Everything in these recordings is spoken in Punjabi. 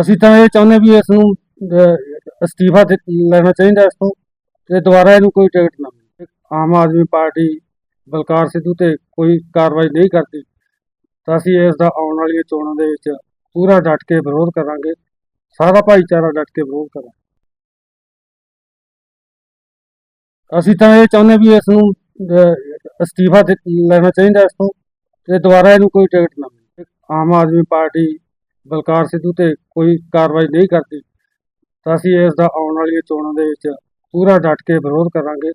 ਅਸੀਂ ਤਾਂ ਇਹ ਚਾਹੁੰਦੇ ਵੀ ਇਸ ਨੂੰ ਅਹ, ਅਸਤੀਫਾ ਦੇ- ਲੈਣਾ ਚਾਹੀਦਾ ਇਸ ਤੋਂ ਤੇ ਦੁਬਾਰਾ ਇਹਨੂੰ ਕੋਈ ਟਿਕਟ ਨਾ ਮਿਲੇ। ਆਮ ਆਦਮੀ ਪਾਰਟੀ ਬਲਕਾਰ ਸਿੱਧੂ ਤੇ ਕੋਈ ਕਾਰਵਾਈ ਨਹੀਂ ਕਰਦੀ ਤਾਂ ਅਸੀਂ ਇਸ ਦਾ ਆਉਣ ਵਾਲੀਆਂ ਚੋਣਾਂ ਦੇ ਵਿੱਚ ਪੂਰਾ ਡਟ ਕੇ ਵਿਰੋਧ ਕਰਾਂਗੇ ਸਾਰਾ ਭਾਈਚਾਰਾ ਡਟ ਕੇ ਵਿਰੋਧ ਕਰਾਂਗੇ। ਅਸੀਂ ਤਾਂ ਇਹ ਚਾਹੁੰਦੇ ਵੀ ਇਸ ਨੂੰ ਅਹ, ਅਸਤੀਫਾ ਦੇ- ਲੈਣਾ ਚਾਹੀਦਾ ਇਸ ਤੋਂ ਤੇ ਦੁਬਾਰਾ ਇਹਨੂੰ ਕੋਈ ਟਿਕਟ ਨਾ ਮਿਲੇ। ਆਮ ਆਦਮੀ ਪਾਰਟੀ ਬਲਕਾਰ ਸਿੱਧੂ ਤੇ ਕੋਈ ਕਾਰਵਾਈ ਨਹੀਂ ਕਰਦੀ, ਤਾਂ ਅਸੀਂ ਇਸ ਦਾ ਆਉਣ ਵਾਲੀਆਂ ਚੋਣਾਂ ਦੇ ਵਿੱਚ ਪੂਰਾ ਡਟ ਕੇ ਵਿਰੋਧ ਕਰਾਂਗੇ,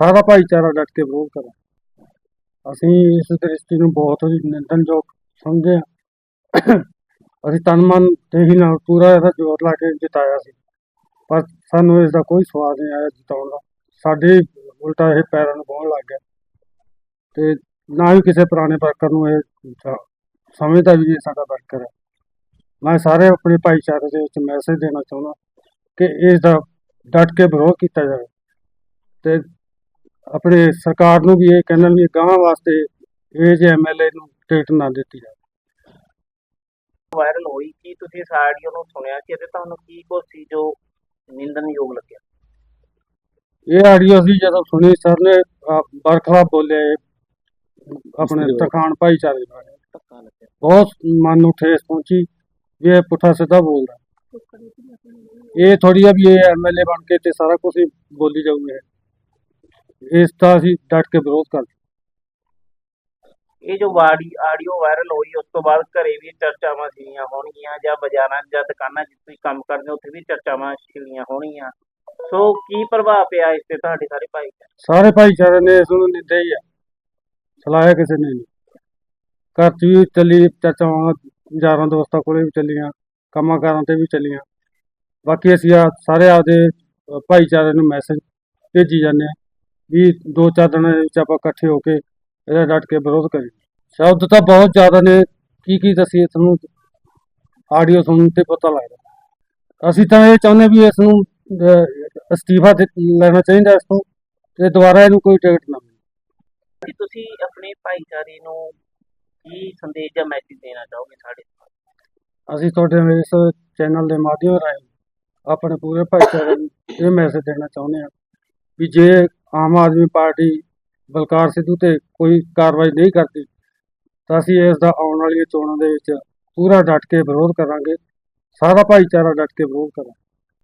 ਸਾਰਾ ਭਾਈਚਾਰਾ ਡਟ ਕੇ ਵਿਰੋਧ ਕਰਾਂਗੇ। ਅਸੀਂ ਇਸ ਦ੍ਰਿਸ਼ਟੀ ਨੂੰ ਬਹੁਤ ਹੀ ਨਿੰਦਣਯੋਗ ਸਮਝਦੇ ਹਾਂ। ਅਸੀਂ ਤਨ ਮਨ ਤੇ ਹੀ ਨਾਲ ਪੂਰਾ ਇਹਦਾ ਜ਼ੋਰ ਲਾ ਕੇ ਜਿਤਾਇਆ ਸੀ, ਪਰ ਸਾਨੂੰ ਇਸ ਦਾ ਕੋਈ ਸਵਾਦ ਨਹੀਂ ਆਇਆ ਜਿਤਾਉਣ ਦਾ। ਸਾਡੇ ਉਲਟਾ ਇਹ ਪੈਰਾਂ ਨੂੰ ਪਾਉਣ ਲੱਗ ਗਿਆ। ਤੇ ਨਾ ਹੀ ਕਿਸੇ ਪੁਰਾਣੇ ਵਰਕਰ ਨੂੰ ਇਹ ਸਮਝਦਾ ਵੀ ਇਹ ਸਾਡਾ ਵਰਕਰ ਹੈ। ਮੈਂ ਸਾਰੇ ਆਪਣੇ ਭਾਈਚਾਰੇ ਦੇ ਵਿੱਚ ਮੈਸੇਜ ਦੇਣਾ ਚਾਹੁੰਦਾ ਕਿ ਇਸ ਦਾ ਡਟ ਕੇ ਵਿਰੋਧ ਕੀਤਾ ਜਾਵੇ ਤੇ ਆਪਣੇ ਸਰਕਾਰ ਨੂੰ ਵੀ ਇਹ ਕਹਿਣਾ ਵੀ ਗਾਂ ਵਾਸਤੇ ਇਹ ਜੇ ਐਮਐਲਏ ਨੂੰ ਟਿਕਟ ਨਾ ਦਿੱਤੀ ਜਾਵੇ। ਵਾਇਰਲ ਹੋਈ ਕੀ ਤੁਸੀਂ ਇਸ ਆਡੀਓ ਨੂੰ ਸੁਣਿਆ ਸੀ ਅਤੇ ਤੁਹਾਨੂੰ ਕੀ ਕੁਛ ਸੀ ਜੋ ਨਿੰਦਣਯੋਗ ਲੱਗਿਆ? ਇਹ ਆਡੀਓ ਸੀ ਜਦੋਂ ਸੁਣੀ ਸਰ ਨੇ ਬੋਲਿਆ ਇਹ ਆਪਣੇ ਤਰਖਾਣ ਭਾਈਚਾਰੇ ਬਾਰੇ। ਧੱਕਾ ਲੱਗਿਆ। ਬਹੁਤ ਮਨ ਨੂੰ ਠੇਸ ਪਹੁੰਚੀ। ਵੀ ਇਹ ਪੁੱਠਾ ਸਿੱਧਾ ਬੋਲਦਾ। ਇਹ ਥੋੜੀ ਆ ਵੀ ਇਹ ਐਮਐਲਏ ਬਣ ਕੇ ਤੇ ਸਾਰਾ ਕੁਝ ਬੋਲੀ ਜਾਊਗੇ ਇਸ ਦਾ ਅਸੀਂ ਡਟ ਕੇ ਵਿਰੋਧ ਕਰਦੇ ਇਹ ਜੋ ਵਾੜੀ ਆਡੀਓ ਵਾਇਰਲ ਹੋਈ ਉਸ ਤੋਂ ਬਾਅਦ ਘਰੇ ਵੀ ਚਰਚਾਵਾਂ ਛਿੜੀਆਂ ਹੋਣਗੀਆਂ ਜਾਂ ਬਾਜ਼ਾਰਾਂ ਜਾਂ ਦੁਕਾਨਾਂ ਜਿੱਥੇ ਤੁਸੀਂ ਕੰਮ ਕਰਦੇ ਹੋ ਉੱਥੇ ਵੀ ਚਰਚਾਵਾਂ ਛਿੜੀਆਂ ਹੋਣਗੀਆਂ। ਸੋ ਕੀ ਪ੍ਰਭਾਵ ਪਿਆ ਇਸ ਤੇ ਤੁਹਾਡੇ ਸਾਰੇ ਭਾਈ? ਸਾਰੇ ਭਾਈਚਾਰੇ ਨੇ ਇਸ ਨੂੰ ਨਿੰਦਿਆ ਹੀ ਆ। ਸਲਾਹਿਆ ਕਿਸੇ ਨੇ ਨਹੀਂ। ਘਰ 'ਚ ਵੀ ਚੱਲੀ ਚਰਚਾਵਾਂ ਯਾਰਾਂ ਦੋਸਤਾਂ ਕੋਲੇ ਵੀ ਚੱਲੀਆਂ, ਕੰਮਾਂ ਕਾਰਾਂ ਤੇ ਵੀ ਚੱਲੀਆਂ। ਬਾਕੀ ਅਸੀਂ ਆ ਸਾਰੇ ਆਪਦੇ ਭਾਈਚਾਰੇ ਨੂੰ ਮੈਸੇਜ ਭੇਜੀ ਜਾਂਦੇ ਆ ਵੀ ਦੋ ਚਾਰ ਦਿਨਾਂ ਦੇ ਵਿੱਚ ਆਪਾਂ ਇਕੱਠੇ ਹੋ ਕੇ ਇਹਦਾ ਡਟ ਕੇ ਵਿਰੋਧ ਕਰੀਏ। ਸ਼ਬਦ ਤਾਂ ਬਹੁਤ ਜ਼ਿਆਦਾ ਨੇ, ਕੀ ਕੀ ਦੱਸੀਏ ਤੁਹਾਨੂੰ? ਆਡੀਓ ਸੁਣਨ ਤੇ ਪਤਾ ਲੱਗਦਾ। ਅਸੀਂ ਤਾਂ ਇਹ ਚਾਹੁੰਦੇ ਵੀ ਇਸ ਨੂੰ ਅਸਤੀਫਾ ਲੈਣਾ ਚਾਹੀਦਾ ਇਸ ਤੋਂ ਤੇ ਦੁਬਾਰਾ ਇਹਨੂੰ ਕੋਈ ਟਿਕਟ ਨਾ ਮਿਲੇ। ਤੁਸੀਂ ਆਪਣੇ ਭਾਈਚਾਰੇ ਨੂੰ ਕੀ ਸੰਦੇਸ਼ ਜਾਂ ਮੈਸੇਜ ਦੇਣਾ ਚਾਹੋਗੇ ਸਾਡੇ ਅਸੀਂ ਤੁਹਾਡੇ ਇਸ ਚੈਨਲ ਦੇ ਮਾਧਿਅਮ ਰਾਹੀਂ ਆਪਣੇ ਪੂਰੇ ਭਾਈਚਾਰੇ ਨੂੰ ਇਹ ਮੈਸੇਜ ਦੇਣਾ ਚਾਹੁੰਦੇ ਹਾਂ ਵੀ ਜੇ ਆਮ ਆਦਮੀ ਪਾਰਟੀ ਬਲਕਾਰ ਸਿੱਧੂ ਤੇ ਕੋਈ ਕਾਰਵਾਈ ਨਹੀਂ ਕਰਦੀ, ਤਾਂ ਅਸੀਂ ਇਸ ਦਾ ਆਉਣ ਵਾਲੀਆਂ ਚੋਣਾਂ ਦੇ ਵਿੱਚ ਪੂਰਾ ਡਟ ਕੇ ਵਿਰੋਧ ਕਰਾਂਗੇ, ਸਾਰਾ ਭਾਈਚਾਰਾ ਡਟ ਕੇ ਵਿਰੋਧ ਕਰਾਂਗੇ।